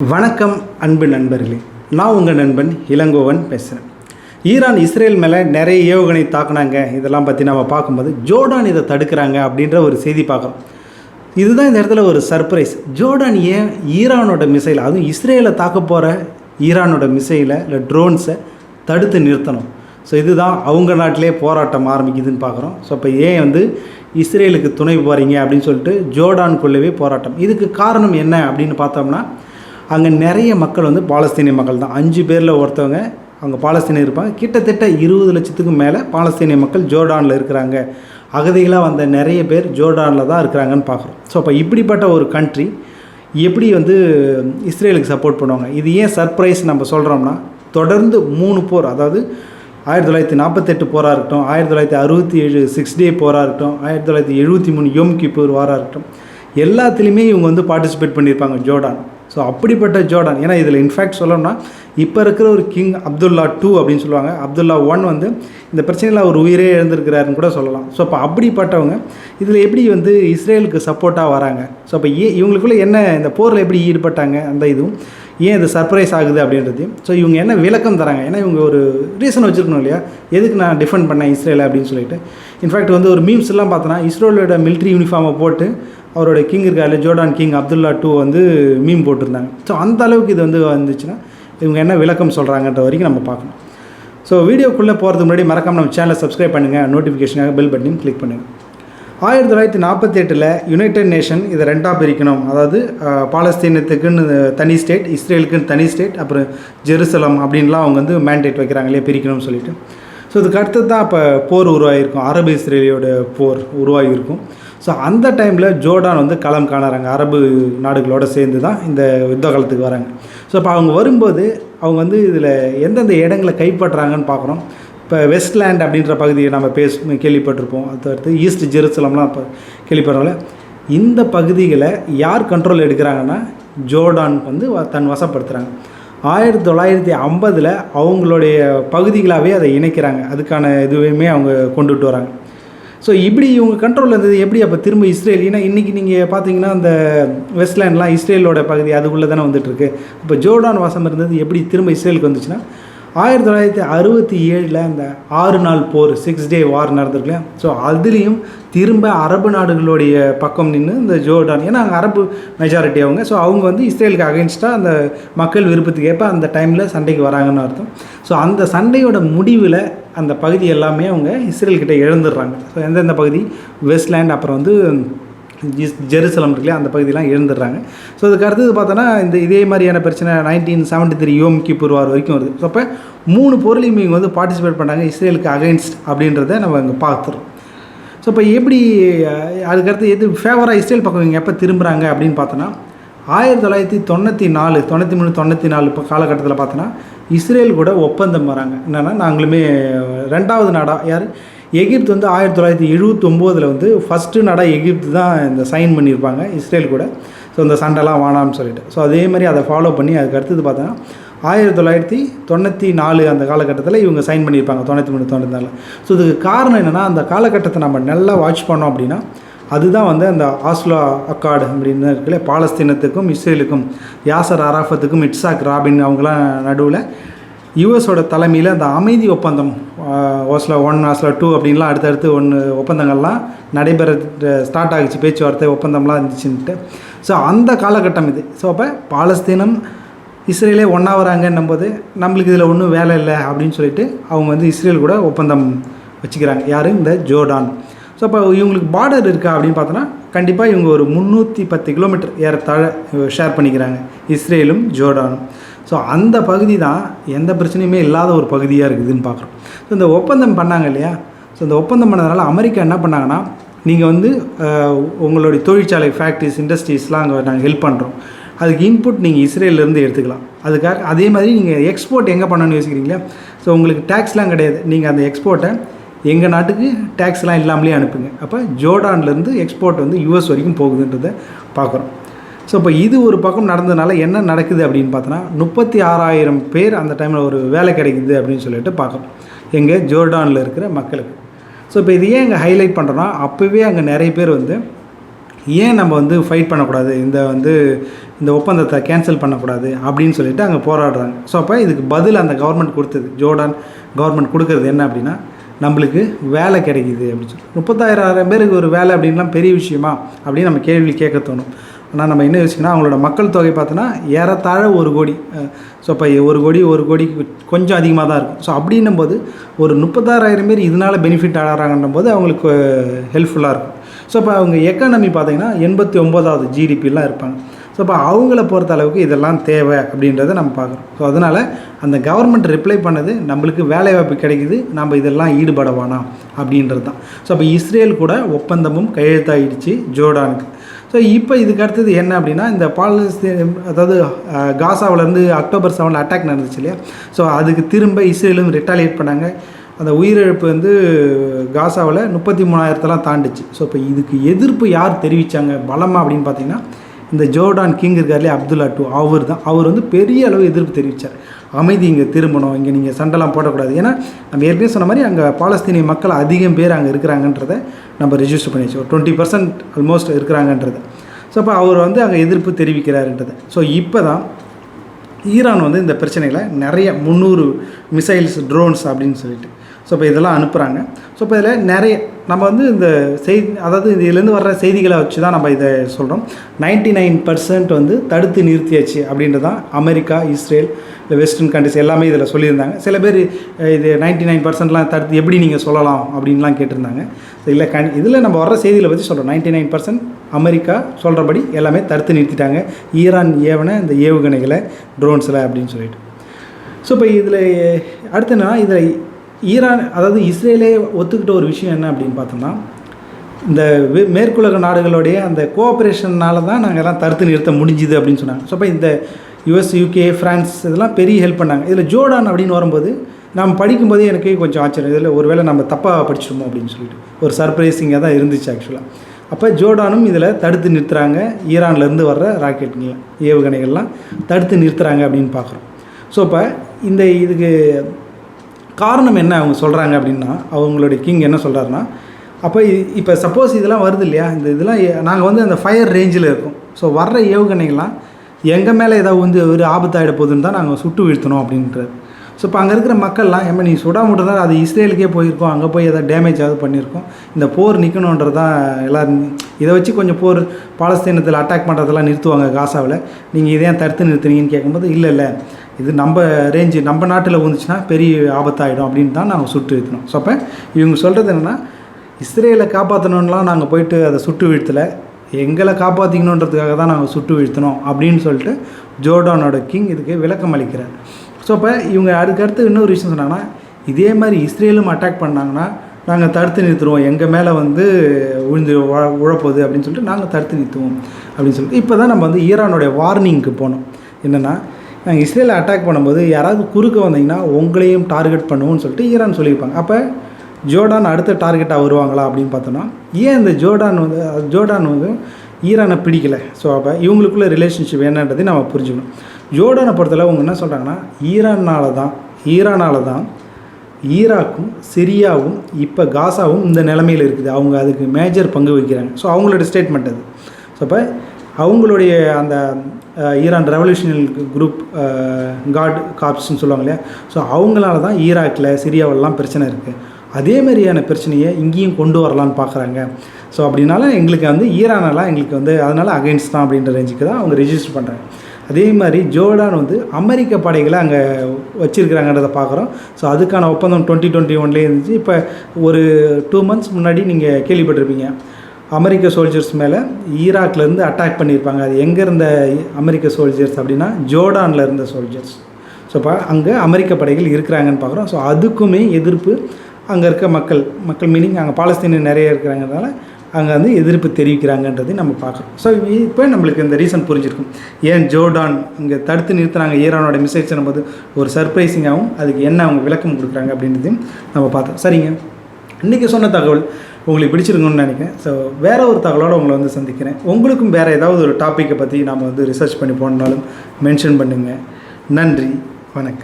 வணக்கம் அன்பு நண்பர்களே. நான் உங்கள் நண்பன் இளங்கோவன் பேசுகிறேன் ஈரான் இஸ்ரேல் மேலே நிறைய ஏவுகணை தாக்குனாங்க. இதெல்லாம் பற்றி நம்ம பார்க்கும்போது ஜோர்டான் இதை தடுக்கிறாங்க அப்படின்ற ஒரு செய்தி பார்க்குறோம். இதுதான் இந்த இடத்துல ஒரு சர்ப்ரைஸ் ஜோர்டான் ஏன் ஈரானோட மிசைல் அதுவும் இஸ்ரேலை தாக்க போகிற ஈரானோட மிசைலை இல்லை ட்ரோன்ஸை தடுத்து நிறுத்தணும். ஸோ இதுதான் அவங்க நாட்டிலே போராட்டம் ஆரம்பிக்குதுன்னு பார்க்குறோம். ஸோ இப்போ ஏன் வந்து இஸ்ரேலுக்கு துணை போகிறீங்க அப்படின்னு சொல்லிட்டு ஜோர்டானுக்குள்ளவே போராட்டம். இதுக்கு காரணம் என்ன அப்படின்னு பார்த்தோம்னா அங்கே நிறைய மக்கள் வந்து பாலஸ்தீனிய மக்கள் தான். அஞ்சு பேரில் ஒருத்தவங்க அவங்க பாலஸ்தீனியர் இருப்பாங்க. கிட்டத்தட்ட இருபது லட்சத்துக்கும் மேலே பாலஸ்தீனிய மக்கள் ஜோர்டானில் இருக்கிறாங்க. அகதிகளாக வந்த நிறைய பேர் ஜோர்டானில் தான் இருக்கிறாங்கன்னு பார்க்குறோம். ஸோ அப்போ இப்படிப்பட்ட ஒரு கண்ட்ரி எப்படி வந்து இஸ்ரேலுக்கு சப்போர்ட் பண்ணுவாங்க? இது ஏன் சர்ப்ரைஸ் நம்ம சொல்கிறோம்னா தொடர்ந்து மூணு போர் அதாவது ஆயிரத்தி தொள்ளாயிரத்தி நாற்பத்தெட்டு போராக இருக்கட்டும் ஆயிரத்தி தொள்ளாயிரத்தி அறுபத்தி ஏழு சிக்ஸ் டே போராக இருக்கட்டும் ஆயிரத்தி தொள்ளாயிரத்தி எழுபத்தி மூணு யோம் கிப்பூர் வாராக இருக்கட்டும் எல்லாத்துலேயுமே இவங்க வந்து பார்ட்டிசிபேட் பண்ணியிருப்பாங்க ஜோர்டான். ஸோ அப்படிப்பட்ட ஜோர்டான். ஏன்னா இதில் இன்ஃபேக்ட் சொல்லணும்னா இப்போ இருக்கிற ஒரு கிங் அப்துல்லா டூ அப்படின்னு சொல்லுவாங்க. அப்துல்லா ஒன் வந்து இந்த பிரச்சனையில் அவர் உயிரே எழுந்திருக்கிறாருன்னு கூட சொல்லலாம். ஸோ அப்போ அப்படிப்பட்டவங்க இதில் எப்படி வந்து இஸ்ரேலுக்கு சப்போர்ட்டாக வராங்க? ஸோ அப்போ ஏ இவங்களுக்குள்ள என்ன இந்த போரில் எப்படி ஈடுபட்டாங்க? அந்த இதுவும் ஏன் இது சர்ப்ரைஸ் ஆகுது அப்படின்றதையும். ஸோ இவங்க என்ன விளக்கம் தராங்க? ஏன்னா இவங்க ஒரு ரீசன் வச்சுருக்கணும் இல்லையா? எதுக்கு நான் டிஃபெண்ட் பண்ணேன் இஸ்ரேல் அப்படின்னு சொல்லிட்டு. இன்ஃபேக்ட் வந்து ஒரு மீம்ஸ் எல்லாம் பார்த்தோன்னா இஸ்ரேலோட மிலிட்ரி யூனிஃபார்மை போட்டு அவரோட கிங் இருக்கார்ல ஜோர்டான் கிங் அப்துல்லா டூ வந்து மீம் போட்டிருந்தாங்க. ஸோ அந்த அளவுக்கு இது வந்து வந்துச்சுன்னா இவங்க என்ன விளக்கம் சொல்கிறாங்கன்ற வரைக்கும் நம்ம பார்க்கணும். ஸோ வீடியோக்குள்ளே போகிறதுக்கு முன்னாடி மறக்காமல் நம்ம சேனலை சப்ஸ்கிரைப் பண்ணுங்கள் நோட்டிஃபிகேஷனாக பெல் பட்டனையும் கிளிக் பண்ணுங்கள் ஆயிரத்தி தொள்ளாயிரத்தி நாற்பத்தி எட்டில் யுனைடெட் நேஷன் இதை ரெண்டாக பிரிக்கணும். அதாவது பாலஸ்தீனத்துக்குன்னு தனி ஸ்டேட் இஸ்ரேலுக்குன்னு தனி ஸ்டேட் அப்புறம் ஜெருசலம் அப்படின்லாம் அவங்க வந்து மேண்டேட் வைக்கிறாங்க இல்லையா பிரிக்கணும்னு சொல்லிட்டு. ஸோ இதுக்கு அடுத்தது தான் இப்போ போர் உருவாகிருக்கும் அரபு இஸ்ரேலியோட போர் உருவாகியிருக்கும். ஸோ அந்த டைமில் ஜோர்டான் வந்து களம் காணறாங்க அரபு நாடுகளோடு சேர்ந்து தான் இந்த யுத்த காலத்துக்கு வராங்க. ஸோ இப்போ அவங்க வரும்போது அவங்க வந்து இதில் எந்தெந்த இடங்களை கைப்பற்றுறாங்கன்னு பார்க்குறோம். இப்போ வெஸ்ட்லேண்ட் அப்படின்ற பகுதியை நம்ம பேச கேள்விப்பட்டிருப்போம். அது அடுத்து ஈஸ்ட் ஜெருசலம்லாம் இப்போ கேள்விப்படுறோம்ல. இந்த பகுதிகளை யார் கண்ட்ரோல் எடுக்கிறாங்கன்னா ஜோர்டான் வந்து வ- தன் வசப்படுத்துகிறாங்க ஆயிரத்தி தொள்ளாயிரத்தி ஐம்பதில் அவங்களுடைய பகுதிகளாகவே அதை இணைக்கிறாங்க. அதுக்கான இதுவுமே அவங்க கொண்டுட்டு வராங்க. ஸோ இப்படி இவங்க கண்ட்ரோலில் இருந்தது எப்படி அப்போ திரும்ப இஸ்ரேல்? ஏன்னா இன்றைக்கி நீங்கள் பார்த்தீங்கன்னா அந்த வெஸ்ட்லேண்ட்லாம் இஸ்ரேலோட பகுதி அதுக்குள்ளே தானே வந்துட்டுருக்கு. இப்போ ஜோர்டான் வாசம் இருந்தது எப்படி திரும்ப இஸ்ரேலுக்கு வந்துச்சுன்னா ஆயிரத்தி தொள்ளாயிரத்தி அறுபத்தி ஏழில் அந்த ஆறு நாள் போர் சிக்ஸ் டே வார் நடந்திருக்கு ஸோ அதுலேயும் திரும்ப அரபு நாடுகளுடைய பக்கம் நின்று இந்த ஜோர்டான் ஏன்னா அங்கே அரபு மெஜாரிட்டி அவங்க. ஸோ அவங்க வந்து இஸ்ரேலுக்கு அகைன்ஸ்டாக அந்த மக்கள் விருப்பத்துக்கு ஏற்ப அந்த டைமில் சண்டைக்கு வராங்கன்னு அர்த்தம். ஸோ அந்த சண்டையோட முடிவில் அந்த பகுதி எல்லாமே அவங்க இஸ்ரேல்கிட்ட இழந்துடுறாங்க. ஸோ எந்தெந்த பகுதி? வெஸ்ட்லேண்ட் அப்புறம் வந்து ஜெருசலம் இருக்குல்ல அந்த பகுதியெலாம் இழந்துடுறாங்க. ஸோ அதுக்கு அடுத்தது பார்த்தோன்னா இந்த இதே மாதிரியான பிரச்சனை nineteen seventy three Yom Kippur war வரைக்கும் வருது. ஸோ அப்போ மூணு பொருளையும் இவங்க வந்து பார்ட்டிசிபேட் பண்ணுறாங்க இஸ்ரேலுக்கு அகைன்ஸ்ட் அப்படின்றத நம்ம இங்கே பார்த்துறோம். ஸோ இப்போ எப்படி அதுக்கடுத்து எது ஃபேவராக இஸ்ரேல் பக்கம் இவங்க எப்போ திரும்புகிறாங்க அப்படின்னு பார்த்தோன்னா ஆயிரத்தி தொள்ளாயிரத்தி தொண்ணூற்றி நாலு தொண்ணூற்றி மூணு தொண்ணூற்றி நாலு இப்போ காலகட்டத்தில் பார்த்தோன்னா இஸ்ரேல் கூட ஒப்பந்தம் வராங்க. என்னென்னா நாங்களுமே ரெண்டாவது நாடாக யார்? எகிப்து வந்து ஆயிரத்தி தொள்ளாயிரத்தி எழுபத்தொம்போதில் வந்து ஃபஸ்ட்டு நாடாக எகிப்து தான் இந்த சைன் பண்ணியிருப்பாங்க இஸ்ரேல் கூட. ஸோ இந்த சண்டைலாம் வேணாம்னு சொல்லிட்டு. ஸோ அதே மாதிரி அதை ஃபாலோ பண்ணி அதுக்கு அடுத்தது பார்த்தோன்னா ஆயிரத்தி தொள்ளாயிரத்தி தொண்ணூற்றி நாலு அந்த காலகட்டத்தில் இவங்க சைன் பண்ணியிருப்பாங்க தொண்ணூற்றி மூணு தொண்ணூற்றி நாலு. ஸோ இதுக்கு காரணம் என்னென்னா அந்த காலகட்டத்தை நம்ம நல்லா வாட்ச் பண்ணோம் அப்படின்னா அதுதான் வந்து அந்த ஆஸ்லோ அக்கார்டு அப்படின்னு இருக்குல்ல பாலஸ்தீனத்துக்கும் இஸ்ரேலுக்கும் யாசர் அராஃபத்துக்கும் இட்சாக் ராபின் அவங்களாம் நடுவில் யூஎஸோட தலைமையில் அந்த அமைதி ஒப்பந்தம் ஓஸ்லோ ஒன் ஆஸ்லோ டூ அப்படின்லாம் அடுத்தடுத்து ஒன்று ஒப்பந்தங்கள்லாம் நடைபெற ஸ்டார்ட் ஆகிச்சு பேச்சுவார்த்தை ஒப்பந்தம்லாம் இருந்துச்சுன்ட்டு. ஸோ அந்த காலகட்டம் இது. ஸோ அப்போ பாலஸ்தீனம் இஸ்ரேலே ஒன்றா வராங்கன்னும் போது நம்மளுக்கு இதில் ஒன்றும் வேலை இல்லை அப்படின்னு சொல்லிட்டு அவங்க வந்து இஸ்ரேல் கூட ஒப்பந்தம் வச்சுக்கிறாங்க. யார்? இந்த ஜோர்டான். ஸோ அப்போ இவங்களுக்கு பார்டர் இருக்கா அப்படின்னு பார்த்தோன்னா கண்டிப்பாக இவங்க ஒரு முந்நூற்றி பத்து கிலோமீட்டர் ஏறத்தாழ ஷேர் பண்ணிக்கிறாங்க. இஸ்ரேலும் ஜோர்டானும். ஸோ அந்த பகுதி தான் எந்த பிரச்சனையுமே இல்லாத ஒரு பகுதியாக இருக்குதுன்னு பார்க்குறோம். ஸோ இந்த ஒப்பந்தம் பண்ணாங்க இல்லையா? ஸோ இந்த ஒப்பந்தம் பண்ணதுனால அமெரிக்கா என்ன பண்ணாங்கன்னா நீங்கள் வந்து உங்களுடைய தொழிற்சாலை ஃபேக்ட்ரிஸ் இண்டஸ்ட்ரீஸ்லாம் அங்கே நாங்கள் ஹெல்ப் பண்ணுறோம் அதுக்கு இன்புட் நீங்கள் இஸ்ரேலேருந்து எடுத்துக்கலாம். அதுக்காக அதே மாதிரி நீங்கள் எக்ஸ்போர்ட் எங்கே பண்ணணும்னு யோசிக்கிறீங்களா ஸோ உங்களுக்கு டேக்ஸ்லாம் கிடையாது. நீங்கள் அந்த எக்ஸ்போர்ட்டை எங்கள் நாட்டுக்கு டேக்ஸ்லாம் இல்லாமலே அனுப்புங்க. அப்போ ஜோர்டான்லேருந்து எக்ஸ்போர்ட் வந்து யூஎஸ் வரைக்கும் போகுதுன்றதை பார்க்குறோம். ஸோ இப்போ இது ஒரு பக்கம் நடந்ததுனால என்ன நடக்குது அப்படின்னு பார்த்தோன்னா முப்பத்தி ஆறாயிரம் பேர் அந்த டைமில் ஒரு வேலை கிடைக்குது அப்படின்னு சொல்லிட்டு பார்க்குறோம் எங்கள் ஜோர்டானில் இருக்கிற மக்களுக்கு. ஸோ இப்போ இது ஏன் இங்கே ஹைலைட் பண்ணுறோன்னா அப்போவே அங்கே நிறைய பேர் வந்து ஏன் நம்ம வந்து ஃபைட் பண்ணக்கூடாது? இந்த வந்து இந்த ஒப்பந்தத்தை கேன்சல் பண்ணக்கூடாது அப்படின்னு சொல்லிட்டு அங்கே போராடுறாங்க. ஸோ அப்போ இதுக்கு பதில் அந்த கவர்மெண்ட் கொடுத்தது. ஜோர்டான் கவர்மெண்ட் கொடுக்கறது என்ன அப்படின்னா நம்மளுக்கு வேலை கிடைக்குது அப்படின்னு சொல்லி. முப்பத்தாயிரம் பேருக்கு ஒரு வேலை அப்படின்லாம் பெரிய விஷயமா அப்படின்னு நம்ம கேள்வி கேட்க தோணும். ஆனால் நம்ம என்ன யோசிக்கணும் அவங்களோட மக்கள் தொகை பார்த்தோன்னா ஏறத்தாழ ஒரு கோடி. ஸோ இப்போ ஒரு கோடி ஒரு கோடி கொஞ்சம் அதிகமாக தான் இருக்கும். ஸோ அப்படின்னும் போது ஒரு முப்பத்தாறாயிரம் பேர் இதனால் பெனிஃபிட் ஆகிறாங்கன்னும் போது அவங்களுக்கு ஹெல்ப்ஃபுல்லாக இருக்கும். ஸோ இப்போ அவங்க எக்கானமி பார்த்தீங்கன்னா எண்பத்தி ஒம்போதாவது ஜிடிபிலாம் இருப்பாங்க. ஸோ இப்போ அவங்கள பொறுத்த அளவுக்கு இதெல்லாம் தேவை அப்படின்றத நம்ம பார்க்குறோம். ஸோ அதனால் அந்த கவர்மெண்ட் ரிப்ளை பண்ணது நம்மளுக்கு வேலைவாய்ப்பு கிடைக்குது நம்ம இதெல்லாம் ஈடுபட வேணாம் அப்படின்றது தான். ஸோ இப்போ இஸ்ரேல் கூட ஒப்பந்தமும் கையெழுத்தாயிடுச்சு ஜோர்டானுக்கு. ஸோ இப்போ இதுக்கு அடுத்தது என்ன அப்படின்னா இந்த பாலஸ்தீன் அதாவது காசாவிலேருந்து அக்டோபர் செவனில் அட்டாக் நடந்துச்சு இல்லையா? ஸோ அதுக்கு திரும்ப இஸ்ரேலும் ரிட்டாலியேட் பண்ணாங்க. அந்த உயிரிழப்பு வந்து காசாவில் முப்பத்தி மூணாயிரத்தெல்லாம் தாண்டுச்சு. ஸோ இப்போ இதுக்கு எதிர்ப்பு யார் தெரிவித்தாங்க பலமாக அப்படின்னு பார்த்தீங்கன்னா இந்த ஜோர்டான் கிங் இருக்கார்லே அப்துல்லா டூ அவர் தான் அவர் வந்து பெரிய அளவு எதிர்ப்பு தெரிவித்தார் அமைதி இங்கே திரும்பணும் இங்கே நீங்கள் சண்டைலாம் போடக்கூடாது. ஏன்னா நம்ம ஏற்கனவே சொன்ன மாதிரி அங்கே பாலஸ்தீனிய மக்கள் அதிகம் பேர் அங்கே இருக்கிறாங்கன்றத நம்ம ரெஜிஸ்டர் பண்ணி வச்சோம் டுவெண்ட்டி பர்சன்ட் ஆல்மோஸ்ட் இருக்கிறாங்கன்றது. ஸோ அப்போ அவர் வந்து அங்கே எதிர்ப்பு தெரிவிக்கிறாருன்றது. ஸோ இப்போ தான் ஈரான் வந்து இந்த பிரச்சனையில் நிறைய முந்நூறு மிசைல்ஸ் ட்ரோன்ஸ் அப்படின்னு சொல்லிட்டு ஸோ இப்போ இதெல்லாம் அனுப்புகிறாங்க ஸோ இப்போ இதில் நிறைய நம்ம வந்து இந்த செய்தி அதாவது இதுலேருந்து வர்ற செய்திகளை வச்சு தான் நம்ம இதை சொல்கிறோம் நைன்டி நைன் பர்சன்ட் வந்து தடுத்து நிறுத்தியாச்சு அப்படின்றது தான் அமெரிக்கா இஸ்ரேல் இல்லை வெஸ்டர்ன் கண்ட்ரிஸ் எல்லாமே இதில் சொல்லியிருந்தாங்க. சில பேர் இது நைன்டி நைன் பர்சன்ட்லாம் தடுத்து எப்படி நீங்கள் சொல்லலாம் அப்படின்லாம் கேட்டிருந்தாங்க. ஸோ இல்லை கண் இதில் நம்ம வர்ற செய்திகளை பற்றி சொல்கிறோம் நைன்டி நைன் பர்சன்ட் அமெரிக்கா சொல்கிறபடி எல்லாமே தடுத்து நிறுத்திட்டாங்க. ஈரான் ஏவனை இந்த ஏவுகணைகளை ட்ரோன்ஸில் அப்படின்னு சொல்லிட்டு. ஸோ இப்போ இதில் அடுத்து என்னன்னா இதில் ஈரான் அதாவது இஸ்ரேலே ஒத்துக்கிட்ட ஒரு விஷயம் என்ன அப்படின்னு பார்த்தோம்னா இந்த மேற்குலக நாடுகளுடைய அந்த கோஆப்ரேஷன்னால தான் நாங்கள் எல்லாம் தடுத்து நிறுத்த முடிஞ்சுது அப்படின்னு சொன்னாங்க. ஸோ அப்போ இந்த யுஎஸ் யூகே ஃப்ரான்ஸ் இதெல்லாம் பெரிய ஹெல்ப் பண்ணாங்க. இதில் ஜோர்டான் அப்படின்னு வரும்போது நம்ம படிக்கும்போதே எனக்கு கொஞ்சம் ஆச்சரியம். இதில் ஒருவேளை நம்ம தப்பாக படிச்சிருமோ அப்படின்னு சொல்லிட்டு. ஒரு சர்ப்ரைசிங்காக தான் இருந்துச்சு ஆக்சுவலாக அப்போ ஜோர்டானும் இதில் தடுத்து நிறுத்துகிறாங்க ஈரான்லேருந்து வர்ற ராக்கெட்டுங்க ஏவுகணைகள்லாம் தடுத்து நிறுத்துகிறாங்க அப்படின்னு பார்க்குறோம். ஸோ இப்போ இந்த இதுக்கு காரணம் என்ன அவங்க சொல்கிறாங்க அப்படின்னா அவங்களுடைய கிங் என்ன சொல்கிறாருன்னா அப்போ இப்போ சப்போஸ் இதெல்லாம் வருது இல்லையா? இந்த இதெல்லாம் நாங்கள் வந்து அந்த ஃபயர் ரேஞ்சில் இருக்கோம். ஸோ வர்ற ஏவுகணைகள்லாம் எங்கள் மேலே ஏதாவது வந்து ஒரு ஆபத்தாயிட போகுதுன்னு தான் நாங்கள் சுட்டு வீழ்த்தணும் அப்படின்றார். ஸோ இப்போ அங்கே இருக்கிற மக்கள்லாம் ஏமா நீ சுடா தான் அது இஸ்ரேலுக்கே போயிருக்கோம் அங்கே போய் ஏதாவது டேமேஜ் ஆகுது பண்ணியிருக்கோம். இந்த போர் நிற்கணுன்றது தான் எல்லாரும் இதை வச்சு கொஞ்சம் போர் பாலஸ்தீனத்தில் அட்டாக் பண்ணுறதெல்லாம் நிறுத்துவாங்க காசாவில். நீங்கள் இதை தடுத்து நிறுத்துனீங்கன்னு கேட்கும்போது இல்லை இல்லை. இது நம்ம ரேஞ்சு நம்ம நாட்டில் வந்துச்சுன்னா பெரிய ஆபத்தாயிடும் அப்படின்னு தான் நாங்கள் சுட்டு வீழ்த்தணும் ஸோ அப்போ இவங்க சொல்கிறது என்னென்னா இஸ்ரேலை காப்பாற்றணும்லாம் நாங்கள் போயிட்டு அதை சுட்டு வீழ்த்தலை எங்களை காப்பாற்றிக்கணுன்றதுக்காக தான் நாங்கள் சுட்டு வீழ்த்தணும் அப்படின்னு சொல்லிட்டு ஜோர்டானோட கிங் இதுக்கு விளக்கம் அளிக்கிறார். ஸோ அப்போ இவங்க அதுக்கடுத்து இன்னொரு விஷயம் சொன்னாங்கன்னா இதே மாதிரி இஸ்ரேலும் அட்டாக் பண்ணாங்கன்னா நாங்கள் தடுத்து நிறுத்துவோம் எங்கள் மேலே வந்து விழுந்து உழ- உழப்போகுது அப்படின்னு சொல்லிட்டு நாங்கள் தடுத்து நிறுத்துவோம் அப்படின்னு சொல்லிட்டு. இப்போ தான் நம்ம வந்து ஈரானுடைய வார்னிங்க்கு போனோம். என்னென்னா நாங்கள் இஸ்ரேலை அட்டாக் பண்ணும்போது யாராவது குறுக்க வந்தீங்கன்னா உங்களையும் டார்கெட் பண்ணுவோம்னு சொல்லிட்டு ஈரான் சொல்லியிருப்பாங்க. அப்போ ஜோர்டான் அடுத்த டார்கெட்டாக வருவாங்களா அப்படின்னு பார்த்தோன்னா ஏன் இந்த ஜோர்டான் வந்து ஜோர்டான் வந்து ஈரானை பிடிக்கலை? ஸோ அப்போ இவங்களுக்குள்ள ரிலேஷன்ஷிப் என்னன்றதை நம்ம புரிஞ்சுக்கணும். ஜோர்டானை பொறுத்தளவு அவங்க என்ன சொல்கிறாங்கன்னா ஈரானால் தான் ஈரானால் தான் ஈராக்கும் சிரியாவும் இப்போ காசாவும் இந்த நிலமையில் இருக்குது. அவங்க அதுக்கு மேஜர் பங்கு வகிக்கிறாங்க. ஸோ அவங்களோட ஸ்டேட்மெண்ட் அது. ஸோ அப்போ அவங்களுடைய அந்த ஈரான் ரெவல்யூஷனரி குரூப் காட் காப்ஸ்ன்னு சொல்லுவாங்க இல்லையா? ஸோ அவங்களால தான் ஈராக்கில் சிரியாவிலலாம் பிரச்சனை இருக்குது அதே மாதிரியான பிரச்சனையை இங்கேயும் கொண்டு வரலான்னு பார்க்குறாங்க ஸோ அப்படின்னால எங்களுக்கு வந்து ஈரானெல்லாம் எங்களுக்கு வந்து அதனால் அகைன்ஸ்ட் தான் அப்படின்ற ரேஞ்சுக்கு தான் அவங்க ரெஜிஸ்டர் பண்ணுறாங்க அதே மாதிரி ஜோர்டான் வந்து அமெரிக்க படைகளை அங்கே வச்சுருக்கிறாங்கன்றதை பார்க்குறோம் ஸோ அதுக்கான ஒப்பந்தம் டுவெண்ட்டி டுவெண்ட்டி ஒன்லேயே இருந்துச்சு. இப்போ ஒரு டூ மந்த்ஸ் முன்னாடி நீங்கள் கேள்விப்பட்டிருப்பீங்க. அமெரிக்க சோல்ஜர்ஸ் மேலே ஈராக்லேருந்து அட்டாக் பண்ணியிருப்பாங்க அது எங்கே இருந்த அமெரிக்க சோல்ஜர்ஸ் அப்படின்னா ஜோர்டானில் இருந்த சோல்ஜர்ஸ் ஸோ இப்போ அங்கே அமெரிக்க படைகள் இருக்கிறாங்கன்னு பார்க்குறோம். ஸோ அதுக்குமே எதிர்ப்பு அங்கே இருக்க மக்கள். மக்கள் மீனிங் அங்கே பாலஸ்தீனியர் நிறைய இருக்கிறாங்கிறதுனால அங்கே வந்து எதிர்ப்பு தெரிவிக்கிறாங்கன்றதை நம்ம பார்க்குறோம். ஸோ இப்போ நம்மளுக்கு இந்த ரீசன் புரிஞ்சிருக்கும். ஏன் ஜோர்டான் இங்கே தடுத்து நிறுத்துறாங்க ஈரானோட மிசைல்ஸ் போது ஒரு சர்ப்ரைசிங்காகவும் அதுக்கு என்ன அவங்க விளக்கம் கொடுக்குறாங்க அப்படின்றதையும் நம்ம பார்த்தோம் சரிங்க. இன்றைக்கி சொன்ன தகவல் உங்களுக்கு பிடிச்சிருக்குன்னு நினைக்கிறேன். ஸோ வேற ஒரு தகவலோடு உங்களை வந்து சந்திக்கிறேன். உங்களுக்கும் வேறு ஏதாவது ஒரு டாப்பிக்கை பற்றி நாம் வந்து ரிசர்ச் பண்ணி போனாலும் மென்ஷன் பண்ணுங்கள் நன்றி. வணக்கம்.